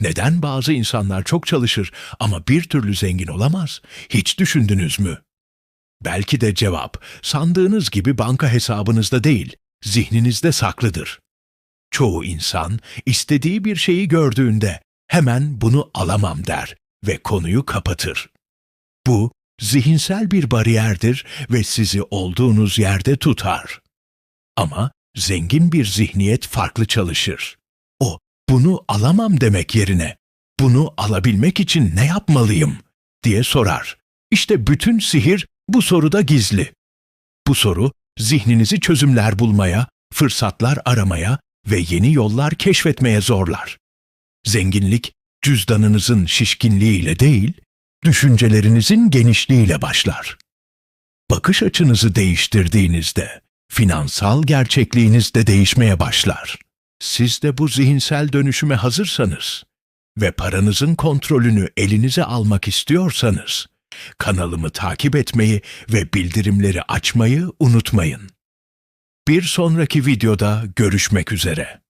Neden bazı insanlar çok çalışır ama bir türlü zengin olamaz? Hiç düşündünüz mü? Belki de cevap sandığınız gibi banka hesabınızda değil, zihninizde saklıdır. Çoğu insan istediği bir şeyi gördüğünde hemen bunu alamam der ve konuyu kapatır. Bu zihinsel bir bariyerdir ve sizi olduğunuz yerde tutar. Ama zengin bir zihniyet farklı çalışır. O bunu alamam demek yerine bunu alabilmek için ne yapmalıyım diye sorar. İşte bütün sihir bu soruda gizli. Bu soru zihninizi çözümler bulmaya, fırsatlar aramaya ve yeni yollar keşfetmeye zorlar. Zenginlik cüzdanınızın şişkinliğiyle değil, düşüncelerinizin genişliğiyle başlar. Bakış açınızı değiştirdiğinizde finansal gerçekliğiniz de değişmeye başlar. Siz de bu zihinsel dönüşüme hazırsanız ve paranızın kontrolünü elinize almak istiyorsanız, kanalımı takip etmeyi ve bildirimleri açmayı unutmayın. Bir sonraki videoda görüşmek üzere.